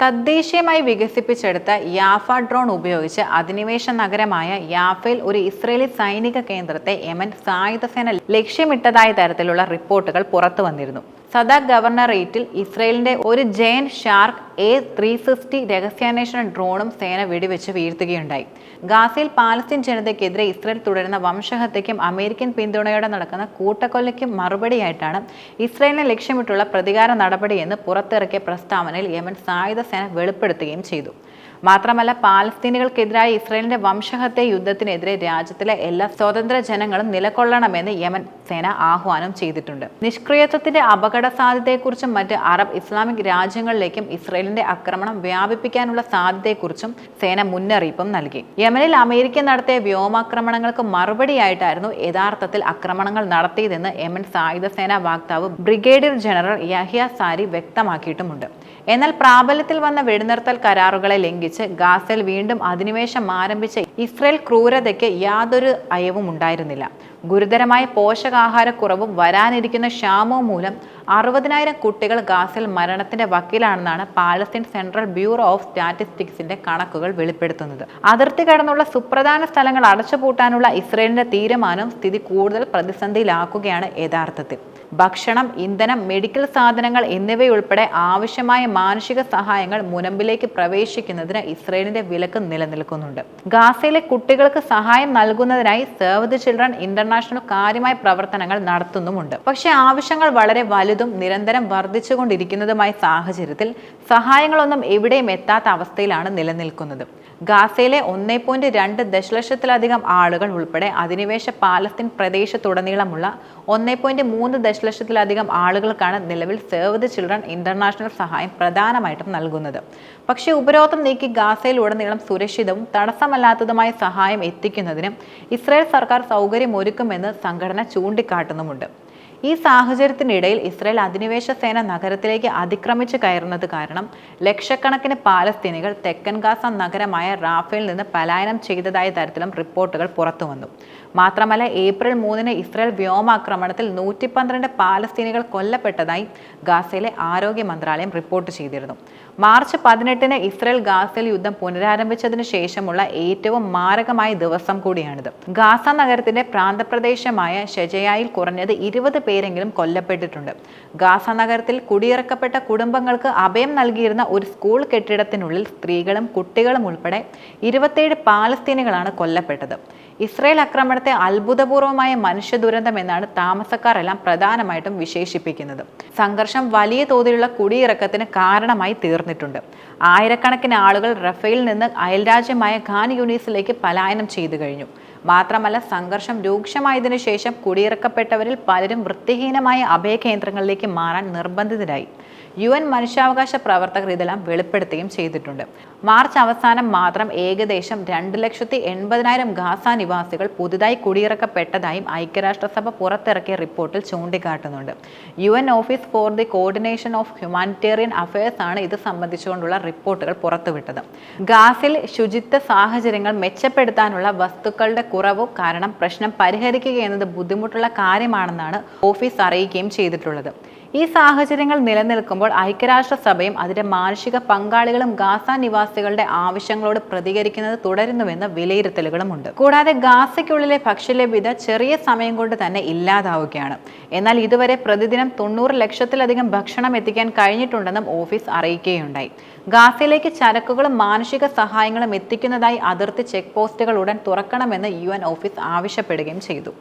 തദ്ദേശീയമായി വികസിപ്പിച്ചെടുത്ത യാഫ ഡ്രോൺ ഉപയോഗിച്ച് അധിനിവേശ നഗരമായ യാഫയിൽ ഒരു ഇസ്രേലി സൈനിക കേന്ദ്രത്തെ യമൻ സായുധസേന ലക്ഷ്യമിട്ടതായ തരത്തിലുള്ള റിപ്പോർട്ടുകൾ പുറത്തു വന്നിരുന്നു സദാ ഗവർണറേറ്റിൽ ഇസ്രയേലിന്റെ ഒരു ജയൻ ഷാർക്ക് എ ത്രീ ഫിഫ്റ്റി രഹസ്യാന്വേഷണ ഡ്രോണും സേന വെടിവെച്ച് വീഴ്ത്തുകയുണ്ടായി. ഗാസയിൽ പാലസ്തീൻ ജനതയ്ക്കെതിരെ ഇസ്രയേൽ തുടരുന്ന വംശഹത്യയ്ക്കും അമേരിക്കൻ പിന്തുണയോടെ നടക്കുന്ന കൂട്ടക്കൊലയ്ക്കും മറുപടിയായിട്ടാണ് ഇസ്രയേലിനെ ലക്ഷ്യമിട്ടുള്ള പ്രതികാര നടപടിയെന്ന് പുറത്തിറക്കിയ പ്രസ്താവനയിൽ യമൻ സായുധ സേന വെളിപ്പെടുത്തുകയും ചെയ്തു. മാത്രമല്ല പാലസ്തീനികൾക്കെതിരായ ഇസ്രയേലിന്റെ വംശഹത്യ യുദ്ധത്തിനെതിരെ രാജ്യത്തിലെ എല്ലാ സ്വതന്ത്ര ജനങ്ങളും നിലകൊള്ളണമെന്ന് യമൻ സേന ആഹ്വാനം ചെയ്തിട്ടുണ്ട്. നിഷ്ക്രിയത്വത്തിന്റെ അപകട സാധ്യതയെക്കുറിച്ചും മറ്റ് അറബ് ഇസ്ലാമിക് രാജ്യങ്ങളിലേക്കും ഇസ്രയേലിന്റെ ആക്രമണം വ്യാപിപ്പിക്കാനുള്ള സാധ്യതയെക്കുറിച്ചും സേന മുന്നറിയിപ്പും നൽകി. യമനിൽ അമേരിക്ക നടത്തിയ വ്യോമാക്രമണങ്ങൾക്ക് മറുപടിയായിട്ടായിരുന്നു യഥാർത്ഥത്തിൽ ആക്രമണങ്ങൾ നടത്തിയതെന്ന് യമൻ സായുധ സേനാ വക്താവ് ബ്രിഗേഡിയർ ജനറൽ യഹിയ സാരി വ്യക്തമാക്കിയിട്ടുമുണ്ട്. എന്നാൽ പ്രാബല്യത്തിൽ വന്ന വെടിനിർത്തൽ കരാറുകളെ ലംഘിച്ച് ഗാസയിൽ വീണ്ടും അധിനിവേശം ആരംഭിച്ച ഇസ്രയേൽ ക്രൂരതയ്ക്ക് യാതൊരു അയവും ഉണ്ടായിരുന്നില്ല. ഗുരുതരമായ പോഷകാഹാരക്കുറവും വരാനിരിക്കുന്ന ക്ഷാമവും മൂലം അറുപതിനായിരം കുട്ടികൾ ഗാസയിൽ മരണത്തിന്റെ വക്കീലാണെന്നാണ് പാലസ്തീൻ സെൻട്രൽ ബ്യൂറോ ഓഫ് സ്റ്റാറ്റിസ്റ്റിക്സിന്റെ കണക്കുകൾ വെളിപ്പെടുത്തുന്നത്. അതിർത്തി കടന്നുള്ള സുപ്രധാന സ്ഥലങ്ങൾ അടച്ചുപൂട്ടാനുള്ള ഇസ്രയേലിന്റെ തീരുമാനം സ്ഥിതി കൂടുതൽ പ്രതിസന്ധിയിലാക്കുകയാണ് യഥാർത്ഥത്തിൽ. ഭക്ഷണം ഇന്ധനം മെഡിക്കൽ സാധനങ്ങൾ എന്നിവയുൾപ്പെടെ ആവശ്യമായ മാനുഷിക സഹായങ്ങൾ മുനമ്പിലേക്ക് പ്രവേശിക്കുന്നതിന് ഇസ്രയേലിന്റെ വിലക്ക് നിലനിൽക്കുന്നുണ്ട്. ഗാസയിലെ കുട്ടികൾക്ക് സഹായം നൽകുന്നതിനായി സേവ് ദി ചിൽഡ്രൻ ഇന്റർനാഷണൽ കാര്യമായ പ്രവർത്തനങ്ങൾ നടത്തുന്നുമുണ്ട്. പക്ഷേ ആവശ്യങ്ങൾ വളരെ വലുതും നിരന്തരം വർദ്ധിച്ചുകൊണ്ടിരിക്കുന്നതുമായ സാഹചര്യത്തിൽ സഹായങ്ങളൊന്നും എവിടെയും എത്താത്ത അവസ്ഥയിലാണ് നിലനിൽക്കുന്നത്. ഗാസയിലെ ഒന്നേ പോയിന്റ് രണ്ട് ദശലക്ഷത്തിലധികം ആളുകൾ ഉൾപ്പെടെ അധിനിവേശ പാലസ്തീൻ പ്രദേശത്തുടനീളമുള്ള ഒന്നേ പോയിന്റ് മൂന്ന് ദശലക്ഷത്തിലധികം ആളുകൾക്കാണ് നിലവിൽ സേവ് ദ ചിൽഡ്രൻ ഇന്റർനാഷണൽ സഹായം പ്രധാനമായിട്ടും നൽകുന്നത്. പക്ഷേ ഉപരോധം നീക്കി ഗാസയിലുടനീളം സുരക്ഷിതവും തടസ്സമല്ലാത്തതുമായ സഹായം എത്തിക്കുന്നതിന് ഇസ്രായേൽ സർക്കാർ സൗകര്യമൊരുക്കുമെന്ന് സംഘടന ചൂണ്ടിക്കാട്ടുന്നുമുണ്ട്. ഈ സാഹചര്യത്തിനിടയിൽ ഇസ്രായേൽ അധിനിവേശ സേന നഗരത്തിലേക്ക് അതിക്രമിച്ചു കയറുന്നത് കാരണം ലക്ഷക്കണക്കിന് പാലസ്തീനികൾ തെക്കൻ ഗാസ നഗരമായ റാഫേൽ നിന്ന് പലായനം ചെയ്തതായ തരത്തിലും റിപ്പോർട്ടുകൾ പുറത്തുവന്നു. മാത്രമല്ല ഏപ്രിൽ മൂന്നിന് ഇസ്രായേൽ വ്യോമാക്രമണത്തിൽ നൂറ്റി പന്ത്രണ്ട് പാലസ്തീനികൾ കൊല്ലപ്പെട്ടതായി ഗാസയിലെ ആരോഗ്യ മന്ത്രാലയം റിപ്പോർട്ട് ചെയ്തിരുന്നു. മാർച്ച് പതിനെട്ടിന് ഇസ്രായേൽ ഗാസയിൽ യുദ്ധം പുനരാരംഭിച്ചതിനു ശേഷമുള്ള ഏറ്റവും മാരകമായ ദിവസം കൂടിയാണിത്. ഗാസ നഗരത്തിന്റെ പ്രാന്തപ്രദേശമായ ഷെജയായിൽ കുറഞ്ഞത് ഇരുപത് പേരെങ്കിലും കൊല്ലപ്പെട്ടിട്ടുണ്ട്. ഗാസ നഗരത്തിൽ കുടിയിറക്കപ്പെട്ട കുടുംബങ്ങൾക്ക് അഭയം നൽകിയിരുന്ന ഒരു സ്കൂൾ കെട്ടിടത്തിനുള്ളിൽ സ്ത്രീകളും കുട്ടികളും ഉൾപ്പെടെ ഇരുപത്തേഴ് പാലസ്തീനികളാണ് കൊല്ലപ്പെട്ടത്. ഇസ്രയേൽ ആക്രമണത്തെ അത്ഭുതപൂർവമായ മനുഷ്യ ദുരന്തം എന്നാണ് താമസക്കാരെല്ലാം പ്രധാനമായിട്ടും വിശേഷിപ്പിക്കുന്നത്. സംഘർഷം വലിയ തോതിലുള്ള കുടിയിറക്കത്തിന് കാരണമായി തീർന്നിട്ടുണ്ട്. ആയിരക്കണക്കിന് ആളുകൾ റഫേൽ നിന്ന് അയൽരാജ്യമായ ഖാൻ യൂണീസിലേക്ക് പലായനം ചെയ്തു കഴിഞ്ഞു. മാത്രമല്ല സംഘർഷം രൂക്ഷമായതിനു ശേഷം കുടിയിറക്കപ്പെട്ടവരിൽ പലരും വൃത്തിഹീനമായ അഭയകേന്ദ്രങ്ങളിലേക്ക് മാറാൻ നിർബന്ധിതരായി. യു എൻ മനുഷ്യാവകാശ പ്രവർത്തകർ ഇതെല്ലാം വെളിപ്പെടുത്തുകയും ചെയ്തിട്ടുണ്ട്. മാർച്ച് അവസാനം മാത്രം ഏകദേശം രണ്ട് ലക്ഷത്തി എൺപതിനായിരം ഗാസ നിവാസികൾ പുതുതായി കുടിയിറക്കപ്പെട്ടതായും ഐക്യരാഷ്ട്രസഭ പുറത്തിറക്കിയ റിപ്പോർട്ടിൽ ചൂണ്ടിക്കാട്ടുന്നുണ്ട്. U N office for the coordination of humanitarian affairs ആണ് ഇത് സംബന്ധിച്ചുകൊണ്ടുള്ള റിപ്പോർട്ടുകൾ പുറത്തുവിട്ടത്. ഗാസിൽ ശുചിത്വ സാഹചര്യങ്ങൾ മെച്ചപ്പെടുത്താനുള്ള വസ്തുക്കളുടെ കുറവ് കാരണം പ്രശ്നം പരിഹരിക്കുക എന്നത് ബുദ്ധിമുട്ടുള്ള കാര്യമാണെന്നാണ് ഓഫീസ് അറിയിക്കുകയും ചെയ്തിട്ടുള്ളത്. ഈ സാഹചര്യങ്ങൾ നിലനിൽക്കുമ്പോൾ ഐക്യരാഷ്ട്രസഭയും അതിന്റെ മാനുഷിക പങ്കാളികളും ഗാസ നിവാസികളുടെ ആവശ്യങ്ങളോട് പ്രതികരിക്കുന്നത് തുടരുന്നുവെന്ന് വിലയിരുത്തലുകളുമുണ്ട്. കൂടാതെ ഗാസയ്ക്കുള്ളിലെ ഭക്ഷ്യലഭ്യത ചെറിയ സമയം കൊണ്ട് തന്നെ ഇല്ലാതാവുകയാണ്. എന്നാൽ ഇതുവരെ പ്രതിദിനം തൊണ്ണൂറ് ലക്ഷത്തിലധികം ഭക്ഷണം എത്തിക്കാൻ കഴിഞ്ഞിട്ടുണ്ടെന്നും ഓഫീസ് അറിയിക്കുകയുണ്ടായി. ഗാസയിലേക്ക് ചരക്കുകളും മാനുഷിക സഹായങ്ങളും എത്തിക്കുന്നതായി അതിർത്തി ചെക്ക് പോസ്റ്റുകൾ ഉടൻ തുറക്കണമെന്ന് യു ഓഫീസ് ആവശ്യപ്പെടുകയും ചെയ്തു.